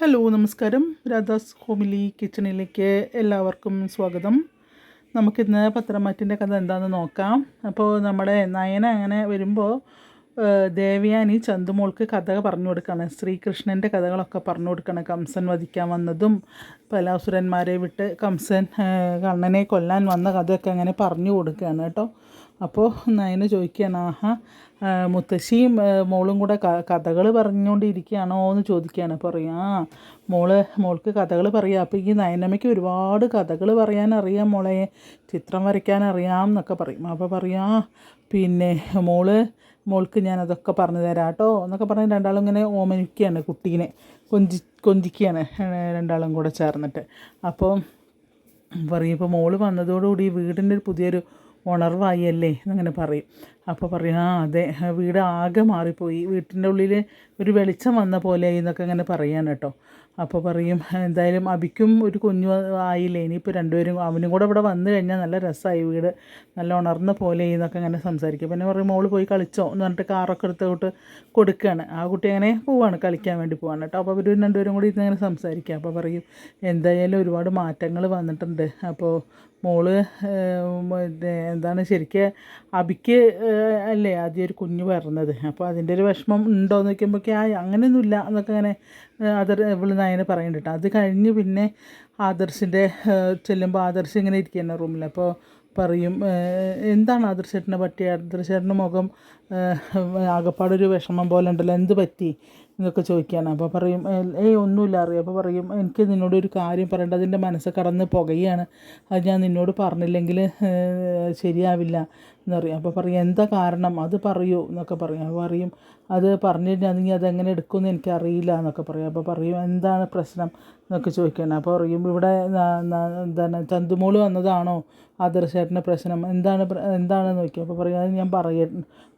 Hello നമസ്കാരം. Radhas homely കിച്ചണിലേക്ക് എല്ലാവർക്കും സ്വാഗതം. നമുക്കിന്ന് പത്രമാറ്റിന്റെ കഥ എന്താണെന്ന് നോക്കാം. അപ്പോൾ നമ്മുടെ നയന അങ്ങനെ വരുമ്പോൾ ദേവയാനി ചന്തുമോൾക്ക് കഥ പറഞ്ഞു കൊടുക്കുകയാണ് ശ്രീകൃഷ്ണന്റെ കഥകളൊക്കെ പറഞ്ഞു കൊടുക്കണം. കംസൻ വധിക്കാൻ വന്നതും പലാസുരന്മാരെ വിട്ട് കംസൻ കണ്ണനെ കൊല്ലാൻ വന്ന കഥയൊക്കെ അങ്ങനെ പറഞ്ഞു കൊടുക്കുകയാണ് കേട്ടോ. അപ്പോൾ നയന ചോദിക്കുകയാണ് ആഹാ മുത്തശ്ശിയും മോളും കൂടെ കഥകൾ പറഞ്ഞുകൊണ്ടിരിക്കുകയാണോ എന്ന് ചോദിക്കുകയാണ് പറയാ മോൾ മോൾക്ക് കഥകൾ പറയാം അപ്പോൾ ഈ നയനമ്മയ്ക്ക് ഒരുപാട് കഥകൾ പറയാൻ അറിയാം മോളെ ചിത്രം വരയ്ക്കാൻ അറിയാം എന്നൊക്കെ പറയും. അപ്പോൾ പറയാം പിന്നെ മോൾ മോൾക്ക് ഞാൻ അതൊക്കെ പറഞ്ഞു തരാം കേട്ടോ എന്നൊക്കെ പറഞ്ഞ് രണ്ടാളും ഇങ്ങനെ ഓമനിക്കുകയാണ് കുട്ടീനെ കൊഞ്ചി കൊഞ്ചിക്കുകയാണ് രണ്ടാളും കൂടെ ചേർന്നിട്ട്. അപ്പോൾ പറയും ഇപ്പോൾ മോൾ വന്നതോടുകൂടി വീടിന്റെ ഒരു പുതിയൊരു ഉണർവായി അല്ലേ എന്നങ്ങനെ പറയും. അപ്പോൾ പറയും ആ അതെ വീട് ആകെ മാറിപ്പോയി. വീട്ടിന്റെ ഉള്ളിൽ ഒരു വെളിച്ചം വന്ന പോലെ എന്നൊക്കെ അങ്ങനെ പറയാൻ കേട്ടോ. അപ്പോൾ പറയും എന്തായാലും അബിക്കും ഒരു കുഞ്ഞു ആയില്ലേ ഇനിയിപ്പോൾ രണ്ടുപേരും അവനും കൂടെ ഇവിടെ വന്നു കഴിഞ്ഞാൽ നല്ല രസമായി വീട് നല്ല ഉണർന്ന പോലെ എന്നൊക്കെ അങ്ങനെ സംസാരിക്കും. പിന്നെ പറയും മോൾ പോയി കളിച്ചോ എന്ന് പറഞ്ഞിട്ട് കാറൊക്കെ എടുത്തോട്ട് കൊടുക്കുകയാണ്. ആ കുട്ടി അങ്ങനെ പോവാണ് കളിക്കാൻ വേണ്ടി പോവാണ് കേട്ടോ. അപ്പോൾ അവർ രണ്ടുപേരും കൂടി ഇരുന്ന് അങ്ങനെ സംസാരിക്കുക അപ്പോൾ പറയും എന്തായാലും ഒരുപാട് മാറ്റങ്ങൾ വന്നിട്ടുണ്ട്. അപ്പോൾ മോൾ എന്താണ് ശരിക്ക് അബിക്ക് അല്ലേ ആദ്യം ഒരു കുഞ്ഞ് പറഞ്ഞത് അപ്പോൾ അതിന്റെ ഒരു വിഷമം ഉണ്ടോ എന്ന് വയ്ക്കുമ്പോഴേക്കും ആ അങ്ങനെയൊന്നുമില്ല എന്നൊക്കെ അങ്ങനെ അതർ ഇവൾ നയനെ പറയുന്നുണ്ട് അത് കഴിഞ്ഞ് പിന്നെ ആദർശിന്റെ ചെല്ലുമ്പോൾ ആദർശ് ഇങ്ങനെ ഇരിക്കുകയാണ് റൂമിൽ. അപ്പോൾ പറയും എന്താണ് ആദർശേട്ടനെ പറ്റി ആദർശേട്ടന്റെ മുഖം ആകപ്പാടൊരു വിഷമം പോലെ ഉണ്ടല്ലോ. എന്ത് പറ്റി? എന്നൊക്കെ ചോദിക്കുകയാണ്. അപ്പോൾ പറയും "ഏ- ഏയ് ഒന്നുമില്ല അറിയാം അപ്പോൾ പറയും എനിക്ക് നിന്നോട് ഒരു കാര്യം പറയേണ്ട. അതിന്റെ മനസ്സ് കടന്ന് പുകയാണ്. അത് ഞാൻ നിന്നോട് പറഞ്ഞില്ലെങ്കിൽ ശരിയാവില്ല. എന്നറിയാം അപ്പോൾ പറയും എന്താ കാരണം? അത് പറയൂ. എന്നൊക്കെ പറയും. അപ്പോൾ പറയും അത് പറഞ്ഞിട്ടുണ്ടെങ്കിൽ അതെങ്ങനെ എടുക്കുമെന്ന് എനിക്കറിയില്ല എന്നൊക്കെ പറയും. അപ്പോൾ പറയും എന്താണ് പ്രശ്നം? എന്നൊക്കെ ചോദിക്കുകയാണ്. അപ്പോൾ പറയും ഇവിടെ എന്താണ് ചന്തുമോൾ വന്നതാണോ? ആദർശേട്ടന്റെ പ്രശ്നം. എന്താണ് എന്താണെന്ന് നോക്കി അപ്പോൾ പറയും അത് ഞാൻ പറയ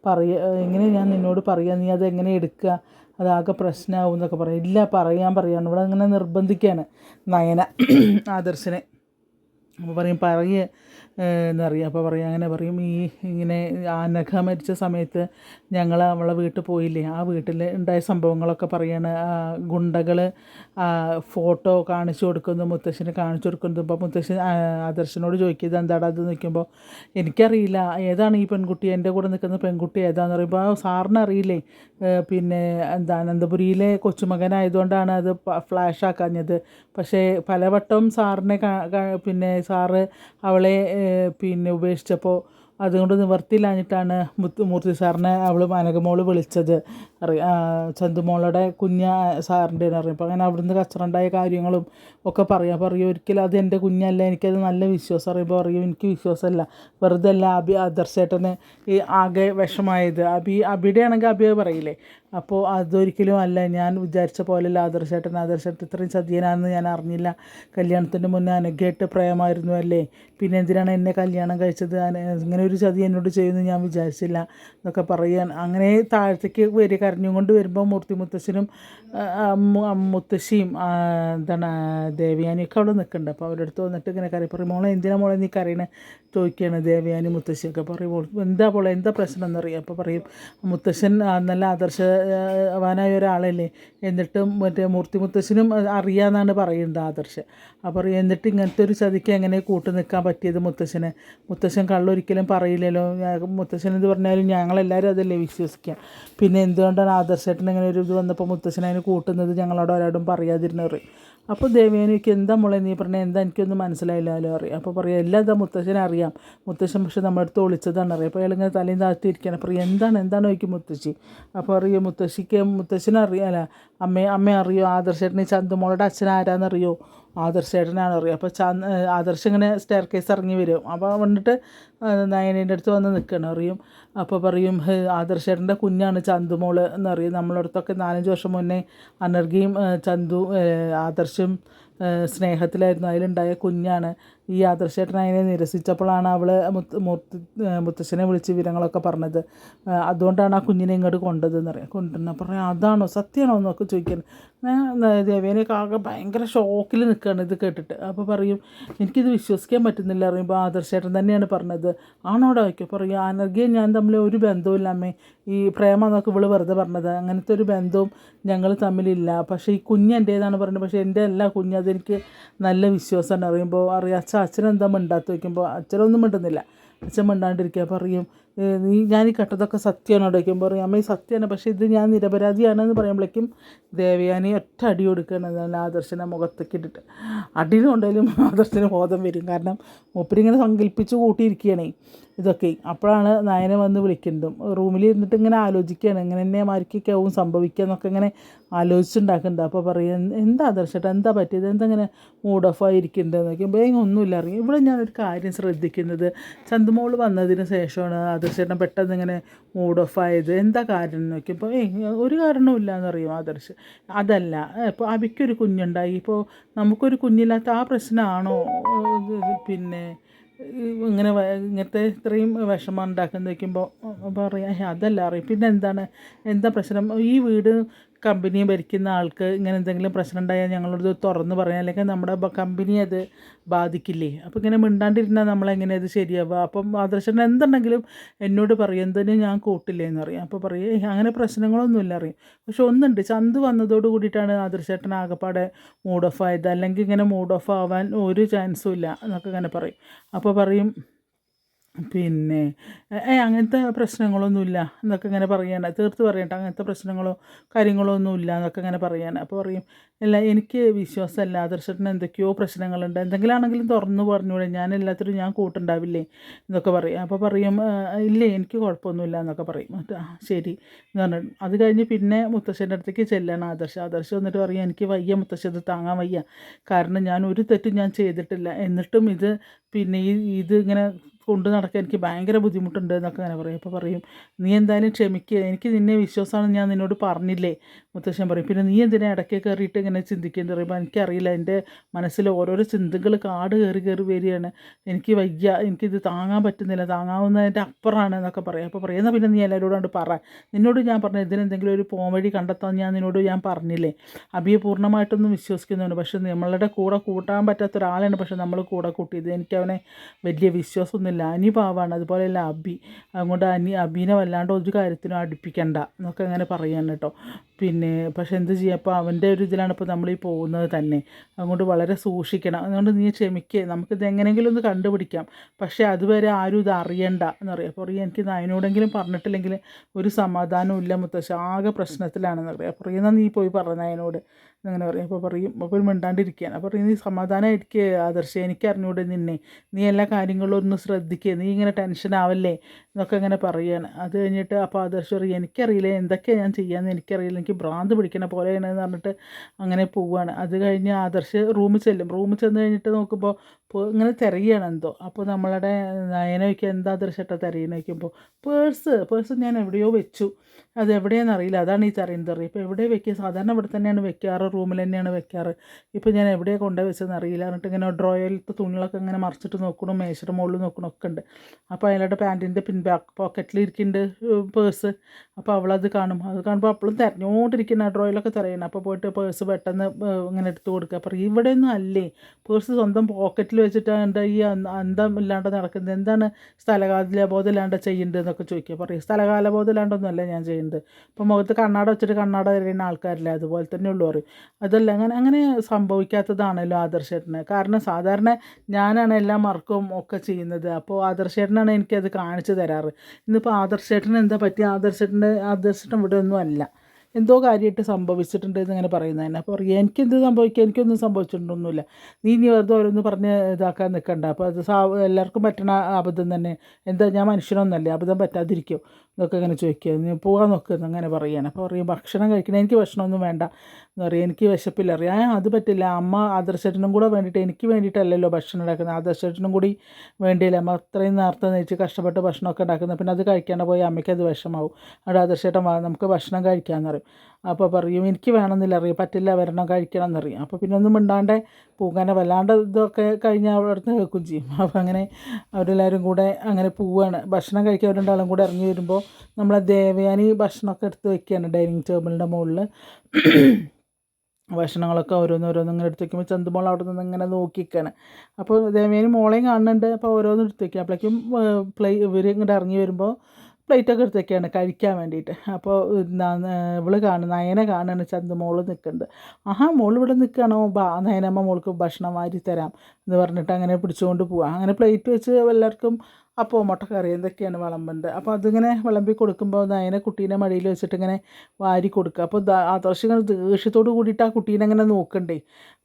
പറയ എങ്ങനെ ഞാൻ നിന്നോട് പറയാം? നീ അത് എങ്ങനെ എടുക്കുക? അതാകെ പ്രശ്നമാവും എന്നൊക്കെ പറയും. ഇല്ല പറയാൻ പറയാണ് ഇവിടെ അങ്ങനെ നിർബന്ധിക്കുകയാണ് നയന ആദർശനെ. അപ്പോൾ പറയും പറയ് എന്നറിയാം അപ്പോൾ പറയും അങ്ങനെ പറയും ഈ ഇങ്ങനെ അനഘ മരിച്ച സമയത്ത് ഞങ്ങൾ അവളെ വീട്ടിൽ പോയില്ലേ? ആ വീട്ടിൽ ഉണ്ടായ സംഭവങ്ങളൊക്കെ പറയാണ്. ഗുണ്ടകൾ ഫോട്ടോ കാണിച്ചു കൊടുക്കുന്നു മുത്തശ്ശിനെ കാണിച്ചു കൊടുക്കുന്നു. അപ്പോൾ മുത്തശ്ശൻ ആദർശനോട് ചോദിക്കുന്നത് എന്താടാ അത് നിൽക്കുമ്പോൾ എനിക്കറിയില്ല ഏതാണ് ഈ പെൺകുട്ടി? എന്റെ കൂടെ നിൽക്കുന്ന പെൺകുട്ടി ഏതാണെന്ന് പറയുമ്പോൾ ആ സാറിനറിയില്ലേ പിന്നെ എന്താ അനന്തപുരിയിലെ കൊച്ചുമകനായതുകൊണ്ടാണ് അത് ഫ്ലാഷ് ആക്കാഞ്ഞത്. പക്ഷേ പലവട്ടം സാറിനെ പിന്നെ സാറ് അവളെ പിന്നെ ഉപേക്ഷിച്ചപ്പോൾ അതുകൊണ്ട് നിവർത്തിയില്ലാഞ്ഞിട്ടാണ് മുത്തുമൂർത്തി സാറിനെ അവൾ അനഘമോൾ വിളിച്ചത്. ചന്തുമോളുടെ കുഞ്ഞ സാറിന്റെ അറിയാം. അപ്പോൾ അങ്ങനെ അവിടുന്ന് കച്ചറുണ്ടായ കാര്യങ്ങളും ഒക്കെ പറയാം. പറയും ഒരിക്കലും അത് എന്റെ കുഞ്ഞല്ല എനിക്കത് നല്ല വിശ്വാസം അറിയുമ്പോൾ പറയും എനിക്ക് വിശ്വാസമല്ല വെറുതെ അല്ല അബി ആദർശേട്ടന് ഈ ആകെ വിഷമായത്. അബി അബിയുടെ ആണെങ്കിൽ അബി പറയില്ലേ? അപ്പോൾ അതൊരിക്കലും അല്ല. ഞാൻ വിചാരിച്ച പോലെയല്ല ആദർശേട്ടൻ ആദർശേട്ടൻ ഇത്രയും ചതിയനാണെന്ന് ഞാൻ അറിഞ്ഞില്ല. കല്യാണത്തിന് മുന്നേ അനഘയായിട്ട് പ്രേമായിരുന്നു അല്ലേ? പിന്നെ എന്തിനാണ് എന്നെ കല്യാണം കഴിച്ചത്? അങ്ങനെ ഒരു ചതി എന്നോട് ചെയ്യുമെന്ന് ഞാൻ വിചാരിച്ചില്ല എന്നൊക്കെ പറയാൻ. അങ്ങനെ താഴത്തേക്ക് വരിക കരഞ്ഞും കൊണ്ട് വരുമ്പോൾ മൂർത്തി മുത്തശ്ശനും മുത്തശ്ശിയും എന്താണ് ദേവയാനിയൊക്കെ അവിടെ നിൽക്കുന്നുണ്ട് അപ്പോൾ അവരുടെ അടുത്ത് വന്നിട്ട് ഇങ്ങനെ കറി പറയും മോളെ എന്തിനാ മോളെ നീ കറിയണ ചോദിക്കുകയാണ് ദേവയാനി മുത്തശ്ശിയൊക്കെ. പറയും എന്താ പോളെ എന്താ പ്രശ്നം എന്നറിയാം? അപ്പോൾ പറയും മുത്തശ്ശൻ നല്ല ആദർശവാനായ ഒരാളല്ലേ. എന്നിട്ടും മറ്റേ മൂർത്തി മുത്തശ്ശനും അറിയാമെന്നാണ് പറയുന്നത് ആദർശ. അപ്പോൾ എന്നിട്ട് ഇങ്ങനത്തെ ഒരു ചതിക്ക് എങ്ങനെ കൂട്ടു നിൽക്കാൻ പറ്റിയത് മുത്തശ്ശന്? മുത്തശ്ശൻ കള്ളൊരിക്കലും പറയില്ലല്ലോ. മുത്തശ്ശൻ എന്ന് പറഞ്ഞാലും ഞങ്ങളെല്ലാവരും അതല്ലേ വിശ്വസിക്കുക. പിന്നെ എന്തുകൊണ്ടാണ് ആദർശേട്ടൻ ഇങ്ങനെ ഒരു ഇത് വന്നപ്പോൾ മുത്തശ്ശനെ അതിന് കൂട്ടുന്നത് ഞങ്ങളോട് ഒരാടും പറയാതിരുന്നു പറയും. അപ്പോൾ ദേവേനിക്ക് എന്താ മോളെ നീ പറഞ്ഞാൽ എന്താ എനിക്കൊന്നും മനസ്സിലായില്ലല്ലോ അറിയാം അപ്പോൾ പറയാം എല്ലാം എന്താ മുത്തശ്ശനെ അറിയാം. മുത്തശ്ശൻ പക്ഷെ നമ്മുടെ അടുത്ത് ഒളിച്ചതാണ് അറിയാം അപ്പോൾ അയാളിങ്ങനെ തലയും താഴ്ത്തിയിരിക്കുകയാണ്. അപ്പോൾ എന്താണ്? എന്താണ് ചോദിക്കും മുത്തശ്ശി? അപ്പോൾ അറിയാം മുത്തശ്ശിക്ക് മുത്തശ്ശനെ അറിയാമല്ല അമ്മ അമ്മ അറിയോ? ആദർശേട്ടന് ചന്തുമോളുടെ അച്ഛൻ ആരാന്നറിയോ? ആദർശേട്ടനാണ് അറിയുക അപ്പോൾ ചന്ദ് ആദർശ് ഇങ്ങനെ സ്റ്റെയർ കേസ് ഇറങ്ങി വരും. അപ്പോൾ വന്നിട്ട് നയനേന്റെ അടുത്ത് വന്ന് നിൽക്കണം അറിയും. അപ്പോൾ പറയും "ഹേ, ആദർശേട്ടന്റെ കുഞ്ഞാണ് ചന്തുമോൾ എന്നറിയും നമ്മളടുത്തൊക്കെ നാലഞ്ച് വർഷം മുന്നേ അനർഗിയും ചന്തു ആദർശും സ്നേഹത്തിലായിരുന്നു. അതിലുണ്ടായ കുഞ്ഞാണ് ഈ ആദർശേട്ടൻ നിരസിച്ചപ്പോഴാണ് അവൾ മുത്ത് മുത്ത് മുത്തശ്ശനെ വിളിച്ച് വിവരങ്ങളൊക്കെ പറഞ്ഞത്. അതുകൊണ്ടാണ് ആ കുഞ്ഞിനെ ഇങ്ങോട്ട് കൊണ്ടതെന്ന് പറയാം അപ്പോൾ പറയാം അതാണോ? സത്യമാണോ എന്നൊക്കെ ചോദിക്കുന്നത് ദേവേനൊക്കെ ആകെ ഭയങ്കര ഷോക്കിൽ നിൽക്കുകയാണ് ഇത് കേട്ടിട്ട്. അപ്പോൾ പറയും എനിക്കിത് വിശ്വസിക്കാൻ പറ്റുന്നില്ല. അറിയുമ്പോൾ ആദർശേട്ടൻ തന്നെയാണ് പറഞ്ഞത്. ആണോടാ? വയ്ക്കുക പറയും അനർഘയും ഞാൻ തമ്മിൽ ഒരു ബന്ധവും അമ്മേ. ഈ പ്രേമ എന്നൊക്കെ ഇവൾ വെറുതെ പറഞ്ഞത്. അങ്ങനത്തെ ഒരു ബന്ധവും ഞങ്ങൾ തമ്മിലില്ല. പക്ഷേ ഈ കുഞ്ഞ് എന്റേതാണ് പറഞ്ഞത് പക്ഷേ എന്റെ എല്ലാ കുഞ്ഞ് അതെനിക്ക് നല്ല വിശ്വാസമാണ്. അറിയുമ്പോൾ അറിയാം അച്ഛൻ അച്ഛനെന്താ മിണ്ടാത്ത വയ്ക്കുമ്പോൾ അച്ഛനൊന്നും മിണ്ടുന്നില്ല. അച്ഛൻ മിണ്ടാണ്ടിരിക്കുക പറയും "ഏ, നീ ഞാൻ ഈ കട്ടതൊക്കെ സത്യമാണോ ചോദിക്കുമ്പോൾ പറയും അമ്മ ഈ സത്യമാണ് പക്ഷേ ഇത് ഞാൻ നിരപരാധിയാണെന്ന് പറയുമ്പോഴേക്കും ദേവയാനി ഒറ്റ അടി കൊടുക്കുകയാണ്. ആദർശനെ മുഖത്തേക്ക് ഇട്ടിട്ട്. അടിയിൽ കൊണ്ടാലും ആദർശന് ബോധം വരും. കാരണം മൂപ്പരിങ്ങനെ സങ്കല്പിച്ച് കൂട്ടിയിരിക്കുകയാണേ. ഇതൊക്കെ അപ്പോഴാണ് നയനെ വന്ന് വിളിക്കുന്നതും. റൂമിൽ ഇരുന്നിട്ട് ഇങ്ങനെ ആലോചിക്കുകയാണ്. ഇങ്ങനെ തന്നെ മാരിക്കൊക്കെ ആവും സംഭവിക്കുക എന്നൊക്കെ ഇങ്ങനെ ആലോചിച്ചുണ്ടാക്കുന്നുണ്ട്. അപ്പോൾ പറയും എന്താ ആദർശേട്ടാ? എന്താ പറ്റിയത്? എന്താ ഇങ്ങനെ മൂഡ് ഓഫ് ആയിരിക്കുന്നുണ്ട്? ഏ ഒന്നുമില്ല. അറിയാം. ഇവിടെ ഞാനൊരു കാര്യം ശ്രദ്ധിക്കുന്നത് ചന്തുമോൾ വന്നതിന് ശേഷമാണ് ആദർശേട്ടൻ പെട്ടെന്ന് ഇങ്ങനെ മൂഡ് ഓഫ് ആയത്. എന്താ കാരണം എന്ന് നോക്കിയപ്പോൾ ഒരു കാരണവുമില്ല എന്നറിയും ആദർശ്? അതല്ല ഇപ്പോൾ അവയ്ക്കൊരു കുഞ്ഞുണ്ടായി. ഇപ്പോൾ നമുക്കൊരു കുഞ്ഞില്ലാത്ത ആ പ്രശ്നമാണോ പിന്നെ ഇങ്ങനെ ഇങ്ങനത്തെ ഇത്രയും വിഷമം ഉണ്ടാക്കുന്ന വയ്ക്കുമ്പോൾ പറയാം "ഹേ, അതല്ല അറിയും. പിന്നെ എന്താണ്? എന്താ പ്രശ്നം? ഈ വീട് കമ്പനി ഭരിക്കുന്ന ആൾക്ക് ഇങ്ങനെ എന്തെങ്കിലും പ്രശ്നം ഉണ്ടായാൽ ഞങ്ങളോട് തുറന്ന് പറയാം അല്ലെങ്കിൽ നമ്മുടെ കമ്പനി അത് ബാധിക്കില്ലേ? അപ്പോൾ ഇങ്ങനെ മിണ്ടാണ്ടിരുന്നാൽ നമ്മളെങ്ങനെ അത് ശരിയാവുക? അപ്പം ആദർശൻ എന്തുണ്ടെങ്കിലും എന്നോട് പറയും എന്തിനും ഞാൻ കൂട്ടില്ലേ എന്ന് പറയും അപ്പോൾ പറയും അങ്ങനെ പ്രശ്നങ്ങളൊന്നുമില്ല അറിയും. പക്ഷെ ഒന്നുണ്ട് ചന്ത് വന്നതോട് കൂടിയിട്ടാണ് ആദർശേട്ടൻ ആകെപ്പാടെ മൂഡ് ഓഫ് ആയത്. അല്ലെങ്കിൽ ഇങ്ങനെ മൂഡ് ഓഫ് ആവാൻ ഒരു ചാൻസും ഇല്ല എന്നൊക്കെ ഇങ്ങനെ പറയും. അപ്പോൾ പറയും പിന്നെ ഏ അങ്ങനത്തെ പ്രശ്നങ്ങളൊന്നുമില്ല. എന്നൊക്കെ ഇങ്ങനെ പറയാണ്. തീർത്ത് പറയട്ടെ അങ്ങനത്തെ പ്രശ്നങ്ങളോ കാര്യങ്ങളോ ഒന്നുമില്ല എന്നൊക്കെ ഇങ്ങനെ പറയാണ്. അപ്പോൾ പറയും അല്ല എനിക്ക് വിശ്വാസമല്ല. ആദർശത്തിന് എന്തൊക്കെയോ പ്രശ്നങ്ങളുണ്ട്. എന്തെങ്കിലാണെങ്കിലും തുറന്നു പറഞ്ഞൂടെ. ഞാൻ എല്ലാത്തിനും ഞാൻ കൂട്ടുണ്ടാവില്ലേ? എന്നൊക്കെ പറയും. അപ്പോൾ പറയും "ആ, ഇല്ലേ എനിക്ക് കുഴപ്പമൊന്നുമില്ല എന്നൊക്കെ പറയും. ശരി എന്ന് പറഞ്ഞു അത് കഴിഞ്ഞ് പിന്നെ മുത്തശ്ശന്റെ അടുത്തേക്ക് ചെല്ലാണ് ആദർശ. ആദർശം എന്നിട്ട് പറയും എനിക്ക് വയ്യ മുത്തശ്ശത് താങ്ങാൻ വയ്യ. കാരണം ഞാൻ ഒരു തെറ്റും ഞാൻ ചെയ്തിട്ടില്ല. എന്നിട്ടും ഇത് പിന്നെ ഈ ഇത് ഇങ്ങനെ കൊണ്ട് നടക്കാൻ എനിക്ക് ഭയങ്കര ബുദ്ധിമുട്ടുണ്ട് എന്നൊക്കെ അങ്ങനെ പറയും. അപ്പോൾ പറയും നീ എന്തായാലും ക്ഷമിക്കുക എനിക്ക് നിന്നെ വിശ്വാസമാണ് ഞാൻ നിന്നോട് പറഞ്ഞില്ലേ? മുത്തശ്ശൻ പറയും. പിന്നെ നീ എന്തിനാ ഇടയ്ക്ക് കയറിയിട്ട് ഇങ്ങനെ ചിന്തിക്കുന്നത് പറയുമ്പോൾ എനിക്കറിയില്ല. എന്റെ മനസ്സിൽ ഓരോരോ ചിന്തകൾ കാട് കയറി കയറി വരികയാണ്. എനിക്ക് വയ്യ. എനിക്കിത് താങ്ങാൻ പറ്റുന്നില്ല. താങ്ങാവുന്നതിന്റെ അപ്പുറമാണ് എന്നൊക്കെ പറയും. അപ്പോൾ പറയുന്ന പിന്നെ നീ എല്ലാവരോടും പറ. നിന്നോട് ഞാൻ പറഞ്ഞു ഇതിനെന്തെങ്കിലും ഒരു പോംവഴി കണ്ടെത്താൻ ഞാൻ നിന്നോട് ഞാൻ പറഞ്ഞില്ലേ? അബിയെ പൂർണമായിട്ടൊന്നും വിശ്വസിക്കുന്നുണ്ട്. പക്ഷേ നമ്മളുടെ കൂടെ കൂട്ടാൻ പറ്റാത്ത ഒരാളാണ് പക്ഷേ നമ്മൾ കൂടെ കൂട്ടിയത്. എനിക്ക് അവനെ വലിയ വിശ്വാസമൊന്നുമില്ല. അനി പാവാണ്. അതുപോലെയല്ല അബി. അതുകൊണ്ട് അനി അബീനെ വല്ലാണ്ട് ഒരു കാര്യത്തിനും അടുപ്പിക്കണ്ട എന്നൊക്കെ അങ്ങനെ പറയാണ് കേട്ടോ. പിന്നെ പക്ഷെ എന്ത് ചെയ്യുക അപ്പോൾ അവന്റെ ഒരു ഇതിലാണ് ഇപ്പോൾ നമ്മൾ ഈ പോകുന്നത് തന്നെ. അതുകൊണ്ട് വളരെ സൂക്ഷിക്കണം. അതുകൊണ്ട് നീ ക്ഷമിക്കുക നമുക്കിത് എങ്ങനെയെങ്കിലും ഒന്ന് കണ്ടുപിടിക്കാം. പക്ഷേ അതുവരെ ആരും ഇത് അറിയണ്ട എന്ന് പറയും അപ്പോൾ പറയുക എനിക്ക് നയനോടെങ്കിലും പറഞ്ഞിട്ടില്ലെങ്കിൽ ഒരു സമാധാനവും ഇല്ല മുത്തശ്ശ. ആകെ പ്രശ്നത്തിലാണെന്ന് പറയാം അപ്പോൾ നീ പോയി പറഞ്ഞ നയനോട് അങ്ങനെ പറയും. അപ്പോൾ പറയും അപ്പോൾ മിണ്ടാണ്ടിരിക്കുകയാണ് അപ്പോൾ പറയും നീ സമാധാനമായിരിക്കുക ആദർശ എനിക്ക് അറിഞ്ഞൂടെ നിന്നെ. നീ എല്ലാ കാര്യങ്ങളും ഒന്ന് ശ്രദ്ധിക്കുക നീ ഇങ്ങനെ ടെൻഷൻ ആവല്ലേ? എന്നൊക്കെ ഇങ്ങനെ പറയുകയാണ് അത് കഴിഞ്ഞിട്ട് അപ്പോൾ ആദർശ് പറയും എനിക്കറിയില്ല എന്തൊക്കെയാണ് ഞാൻ ചെയ്യാമെന്ന് എനിക്കറിയില്ല. എനിക്ക് ഭ്രാന്ത് പിടിക്കണ പോലെയാണ് എന്ന് പറഞ്ഞിട്ട് അങ്ങനെ പോവുകയാണ് അത് കഴിഞ്ഞ് ആദർശ് റൂമിൽ ചെല്ലും. റൂമിൽ ചെന്ന് കഴിഞ്ഞിട്ട് നോക്കുമ്പോൾ ഇങ്ങനെ തിരയുകയാണ് എന്തോ. അപ്പോൾ നമ്മളുടെ നയനയ്ക്ക് എന്താ ആദർശട്ട തിരയുന്ന വയ്ക്കുമ്പോൾ പേഴ്സ് പേഴ്സ് ഞാൻ എവിടെയോ വെച്ചു. അത് എവിടെയാണെന്ന് അറിയില്ല. അതാണ് ഈ തിരയുന്നത് അറിയും ഇപ്പോൾ എവിടെ വെക്കുക സാധാരണ ഇവിടെ തന്നെയാണ് വെക്കാറ്. റൂമിൽ തന്നെയാണ് വെക്കാറ്. ഇപ്പോൾ ഞാൻ എവിടെ കൊണ്ടുപോയി വെച്ചതെന്ന് അറിയില്ല എന്നിട്ട് ഇങ്ങനെ ഡ്രോയിലത്തെ തുണികളൊക്കെ ഇങ്ങനെ മറിച്ചിട്ട് നോക്കണം. മേശയുടെ മുകളിൽ നോക്കണം. ഒക്കെ ഉണ്ട്. അപ്പോൾ അതിലോട്ട് പാന്റിന്റെ പിൻ ബാക്ക് പോക്കറ്റിൽ ഇരിക്കുന്നുണ്ട് പേഴ്സ് അപ്പോൾ അവളത് കാണും. അത് കാണുമ്പോൾ അപ്പോഴും തിരഞ്ഞുകൊണ്ടിരിക്കുന്ന ഡ്രോയിലൊക്കെ തിരയണം. അപ്പോൾ പോയിട്ട് പേഴ്സ് പെട്ടെന്ന് ഇങ്ങനെ എടുത്ത് കൊടുക്കുക അപ്പോൾ ഇവിടെയൊന്നും അല്ലേ? പേഴ്സ് സ്വന്തം പോക്കറ്റിൽ വെച്ചിട്ടാണ് എന്താ ഈ അന്തം ഇല്ലാണ്ട് നടക്കുന്നത്? എന്താണ് സ്ഥലകാലബോധം ഇല്ലാണ്ട് ചെയ്യേണ്ടത് എന്നൊക്കെ ചോദിക്കുക പറയും സ്ഥലകാല ബോധം ഇല്ലാണ്ടൊന്നുമല്ല ഞാൻ ചെയ്യുന്നത് ഇപ്പോൾ മുഖത്ത് കണ്ണാട വെച്ചിട്ട് കണ്ണാട തരുന്ന ആൾക്കാരില്ലേ? അതുപോലെ തന്നെ ഉള്ളു പറയും. അതല്ല അങ്ങനെ അങ്ങനെ സംഭവിക്കാത്തതാണല്ലോ ആദർശേട്ടന്. കാരണം സാധാരണ ഞാനാണ് എല്ലാം മറക്കും ഒക്കെ ചെയ്യുന്നത്. അപ്പോൾ ആദർശേട്ടനാണ് എനിക്കത് കാണിച്ചു തരാറ് ഇന്നിപ്പോൾ ആദർശേട്ടന് എന്താ പറ്റി ആദർശേട്ടന്റെ ആദർശേട്ടൻ ഇവിടെ ഒന്നും അല്ല. എന്തോ കാര്യമായിട്ട് സംഭവിച്ചിട്ടുണ്ട് എന്നിങ്ങനെ പറയുന്നതിന് അപ്പോൾ പറയുക എനിക്കെന്ത് സംഭവിക്കുക എനിക്കൊന്നും സംഭവിച്ചിട്ടൊന്നുമില്ല നീ ഇനി വെറുതെ ഓരോന്ന് പറഞ്ഞ് ഇതാക്കാൻ നിൽക്കണ്ട അപ്പോൾ അത് സാ എല്ലാവർക്കും പറ്റണ അബദ്ധം തന്നെ. എന്താ ഞാൻ മനുഷ്യനൊന്നല്ലേ? അബദ്ധം പറ്റാതിരിക്കോ? എന്നൊക്കെ ഇങ്ങനെ ചോദിക്കുക. നീ പോകാൻ നോക്കുന്നു അങ്ങനെ പറയാണ് അപ്പോൾ പറയും ഭക്ഷണം കഴിക്കണം എനിക്ക് ഭക്ഷണമൊന്നും വേണ്ട. എന്ന് പറയും. എനിക്ക് വിശപ്പില്ല. അറിയാം. "ആ, അത് പറ്റില്ല. അമ്മ ആദർശേട്ടനും കൂടെ വേണ്ടിയിട്ട് എനിക്ക് വേണ്ടിയിട്ടല്ലല്ലോ ഭക്ഷണം ഉണ്ടാക്കുന്നത്. ആദർശേട്ടനും കൂടി വേണ്ടിയില്ല? അമ്മ അത്രയും നേരത്തെ നെയ്ച്ച് കഷ്ടപ്പെട്ട് ഭക്ഷണമൊക്കെ ഉണ്ടാക്കുന്നത്. പിന്നെ അത് കഴിക്കാണ്ട് പോയി അമ്മയ്ക്ക് അത് വിഷമാവും. അവിടെ ആദർശേട്ടൻ വാ നമുക്ക് ഭക്ഷണം കഴിക്കാമെന്ന് പറയും. അപ്പോൾ പറയും എനിക്ക് വേണമെന്നില്ല. അറിയാം പറ്റില്ല വരണം കഴിക്കണം എന്നറിയാം അപ്പോൾ പിന്നെ ഒന്നും മിണ്ടാണ്ട് പൂങ്ങനെ വല്ലാണ്ട് ഇതൊക്കെ കഴിഞ്ഞാൽ അവിടുത്തെ കേൾക്കും ചെയ്യും. അപ്പോൾ അങ്ങനെ അവരെല്ലാവരും കൂടെ അങ്ങനെ പോവുകയാണ് ഭക്ഷണം കഴിക്കാൻ രണ്ടാളും കൂടെ ഇറങ്ങി വരുമ്പോൾ നമ്മളെ ദേവയാനി ഭക്ഷണമൊക്കെ എടുത്ത് വെക്കുകയാണ് ഡൈനിങ് ടേബിളിന്റെ മുകളിൽ. ഭക്ഷണങ്ങളൊക്കെ ഓരോന്നോരോന്നും ഓരോന്ന് ഇങ്ങനെ എടുത്ത് വയ്ക്കുമ്പോൾ ചന്തുമോൾ അവിടെ നിന്ന് ഇങ്ങനെ നോക്കിക്കാണ് അപ്പോൾ ദേവയാനി മോളെയും കാണുന്നുണ്ട്. അപ്പോൾ ഓരോന്ന് എടുത്ത് വയ്ക്കുക അപ്പോഴേക്കും പ്ലേ ഇവർ ഇങ്ങോട്ട് ഇറങ്ങി വരുമ്പോൾ പ്ലേറ്റൊക്കെ എടുത്തൊക്കെയാണ് കഴിക്കാൻ വേണ്ടിയിട്ട്. അപ്പോൾ ഇവൾ കാണും നയന കാണുകയാണ് ചന്ത മോൾ നിൽക്കുന്നത്. ആഹാ മോൾ ഇവിടെ നിൽക്കുകയാണോ? ബാ നയനമ്മ മോൾക്ക് ഭക്ഷണം വാരി തരാം എന്ന് പറഞ്ഞിട്ട് അങ്ങനെ പിടിച്ചുകൊണ്ട് പോവാം. അങ്ങനെ പ്ലേറ്റ് വെച്ച് എല്ലാവർക്കും അപ്പോൾ മുട്ടക്കറി എന്തൊക്കെയാണ് വിളമ്പുന്നത് അപ്പോൾ അതിങ്ങനെ വിളമ്പി കൊടുക്കുമ്പോൾ അതിനെ കുട്ടീനെ മടിയിൽ വെച്ചിട്ട് ഇങ്ങനെ വാരി കൊടുക്കുക. അപ്പോൾ ആദർശങ്ങൾ ദേഷ്യത്തോട് കൂടിയിട്ട് ആ കുട്ടീനെ അങ്ങനെ നോക്കണ്ടേ?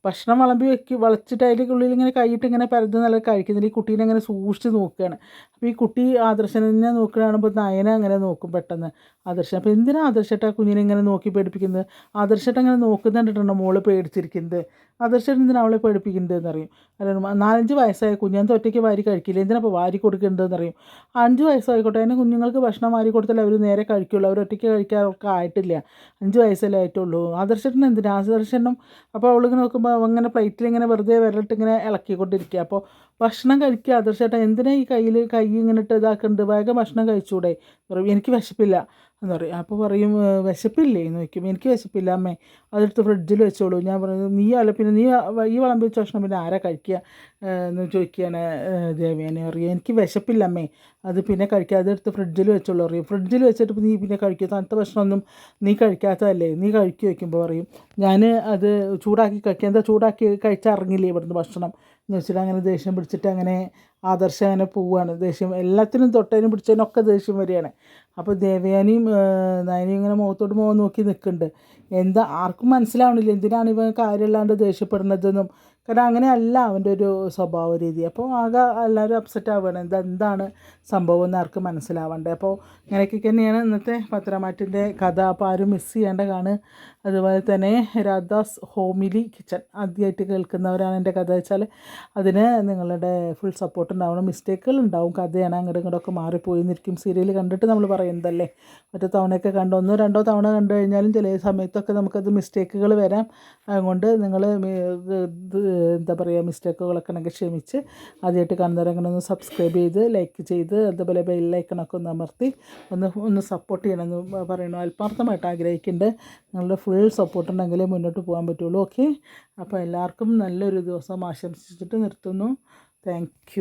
ഭക്ഷണം വിളമ്പി വെക്കി വളച്ചിട്ട് അതിന്റെ ഉള്ളിൽ ഇങ്ങനെ കൈയിട്ട് ഇങ്ങനെ പരന്ന് നല്ല കഴിക്കുന്നില്ല ഈ കുട്ടീനെ അങ്ങനെ സൂക്ഷിച്ച് നോക്കുകയാണ് അപ്പോൾ ഈ കുട്ടി ആദർശനെ നോക്കുകയാണെങ്കിൽ നയന അങ്ങനെ നോക്കും പെട്ടെന്ന്. ആദർശൻ അപ്പോൾ എന്തിനാ ആദർശട്ട കുഞ്ഞിനെ ഇങ്ങനെ നോക്കി പേടിപ്പിക്കുന്നത്? ആദർശട്ട അങ്ങനെ നോക്കുന്നുണ്ടിട്ടുണ്ടോ മോൾ പേടിച്ചിരിക്കുന്നത്? ആദർശൻ എന്തിനാ അവളെ പേടിപ്പിക്കുന്നത് അറിയും. അല്ല നാലഞ്ച് വയസ്സായ കുഞ്ഞാൻ ഒറ്റയ്ക്ക് വാരി കഴിക്കില്ല. എന്തിനാ അപ്പോൾ വാരി കൊടുക്കേണ്ടതെന്ന് അറിയും. അഞ്ച് വയസ്സായിക്കോട്ടെ അതിന് കുഞ്ഞുങ്ങൾക്ക് ഭക്ഷണം വാരി കൊടുത്താൽ അവർ നേരെ കഴിക്കുള്ളൂ. അവർ ഒറ്റയ്ക്ക് കഴിക്കാറൊക്കെ ആയിട്ടില്ല. അഞ്ച് വയസ്സല്ലേ ആയിട്ടുള്ളൂ. ആദർശട്ടൻ എന്തിനാ? ആദർശനും അപ്പോൾ അവളിങ്ങനെ നോക്കുമ്പോൾ അങ്ങനെ പ്ലേറ്റിൽ ഇങ്ങനെ വെറുതെ വിരലിട്ട് ഇങ്ങനെ ഇളക്കിക്കൊണ്ടിരിക്കുക അപ്പോൾ ഭക്ഷണം കഴിക്കുക ആദർശേട്ടാ എന്തിനാ ഈ കയ്യിൽ കൈ ഇങ്ങനെ ഇട്ട് ഇതാക്കുന്നുണ്ട് വേഗം ഭക്ഷണം കഴിച്ചുകൂടെ എനിക്ക് വിശപ്പില്ല. എന്ന് പറയും അപ്പോൾ പറയും വിശപ്പില്ലേ? എന്ന് വയ്ക്കും എനിക്ക് വിശപ്പില്ല അമ്മേ. അതെടുത്ത് ഫ്രിഡ്ജിൽ വെച്ചോളൂ. ഞാൻ പറഞ്ഞു നീ അല്ല പിന്നെ നീ ഈ വളം വെച്ച ഭക്ഷണം പിന്നെ ആരാ കഴിക്കുക? എന്ന് ചോദിക്കുകയാണ് ദേവേനെ. പറയും എനിക്ക് വിശപ്പില്ല അമ്മേ. അത് പിന്നെ കഴിക്കുക അതെടുത്ത് ഫ്രിഡ്ജിൽ വെച്ചോളൂ. പറയും ഫ്രിഡ്ജിൽ വെച്ചിട്ട് നീ പിന്നെ കഴിക്കുക തണുത്ത ഭക്ഷണമൊന്നും നീ കഴിക്കാത്തതല്ലേ? നീ കഴിക്കുക വയ്ക്കുമ്പോൾ പറയും. ഞാൻ അത് ചൂടാക്കി കഴിക്കുക എന്താ ചൂടാക്കി കഴിച്ചറിഞ്ഞില്ലേ ഇവിടുന്ന് ഭക്ഷണം? എന്ന് വെച്ചിട്ട് അങ്ങനെ ദേഷ്യം പിടിച്ചിട്ട് അങ്ങനെ ആദർശം അങ്ങനെ പോവുകയാണ് ദേഷ്യം എല്ലാത്തിനും തൊട്ടതിനും പിടിച്ചതിനൊക്കെ ദേഷ്യം വരികയാണ്. അപ്പോൾ ദേവയാനിയും നയനിയും ഇങ്ങനെ മുഖത്തോട്ട് മുഖം നോക്കി നിൽക്കുന്നുണ്ട്. എന്താ ആർക്കും മനസ്സിലാവണില്ല. എന്തിനാണ് ഇവൻ കാര്യമില്ലാണ്ട് ദേഷ്യപ്പെടുന്നതെന്നും കാരണം അങ്ങനെയല്ല അവന്റെ ഒരു സ്വഭാവ രീതി അപ്പോൾ ആകെ എല്ലാവരും അപ്സെറ്റ് ആവുകയാണ്. എന്താ എന്താണ് സംഭവം എന്ന് ആർക്കും മനസ്സിലാവണ്ടേ. അപ്പോൾ ഇങ്ങനെയൊക്കെ തന്നെയാണ് ഇന്നത്തെ പത്രമാറ്റിന്റെ കഥ. അപ്പോൾ ആരും മിസ് ചെയ്യേണ്ടതാണ് അതുപോലെ തന്നെ രാധാസ് ഹോമിലി കിച്ചൺ. ആദ്യമായിട്ട് കേൾക്കുന്നവരാണ് എന്റെ കഥ വെച്ചാൽ. അതിന് നിങ്ങളുടെ ഫുൾ സപ്പോർട്ട് ഉണ്ടാവണം. മിസ്റ്റേക്കുകൾ ഉണ്ടാവും. കഥയാണ് അങ്ങോട്ടും ഇങ്ങോട്ടൊക്കെ മാറിപ്പോയി എന്നിരിക്കും സീരിയൽ കണ്ടിട്ട് നമ്മൾ പറയുന്നതല്ലേ. മറ്റേ തവണയൊക്കെ കണ്ടോ ഒന്നോ രണ്ടോ തവണ കണ്ടു കഴിഞ്ഞാലും ചില സമയത്തൊക്കെ നമുക്കത് മിസ്റ്റേക്കുകൾ വരാം. അതുകൊണ്ട് നിങ്ങൾ എന്താ പറയുക മിസ്റ്റേക്കുകളൊക്കെ ഉണ്ടെങ്കിൽ ക്ഷമിച്ച് ആദ്യമായിട്ട് കാണുന്നവരങ്ങനെ ഒന്ന് സബ്സ്ക്രൈബ് ചെയ്ത് ലൈക്ക് ചെയ്ത് അതുപോലെ ബെല്ലൈക്കണൊക്കെ ഒന്ന് അമർത്തി ഒന്ന് ഒന്ന് സപ്പോർട്ട് ചെയ്യണമെന്ന് പറയണു ആത്മാർത്ഥമായിട്ട് ആഗ്രഹിക്കുന്നുണ്ട്. നിങ്ങളുടെ ഫുൾ സപ്പോർട്ട് ഉണ്ടെങ്കിലേ മുന്നോട്ട് പോകാൻ പറ്റുള്ളൂ. ഓക്കെ അപ്പോൾ എല്ലാവർക്കും നല്ലൊരു ദിവസം ആശംസിച്ചിട്ട് നിർത്തുന്നു. താങ്ക്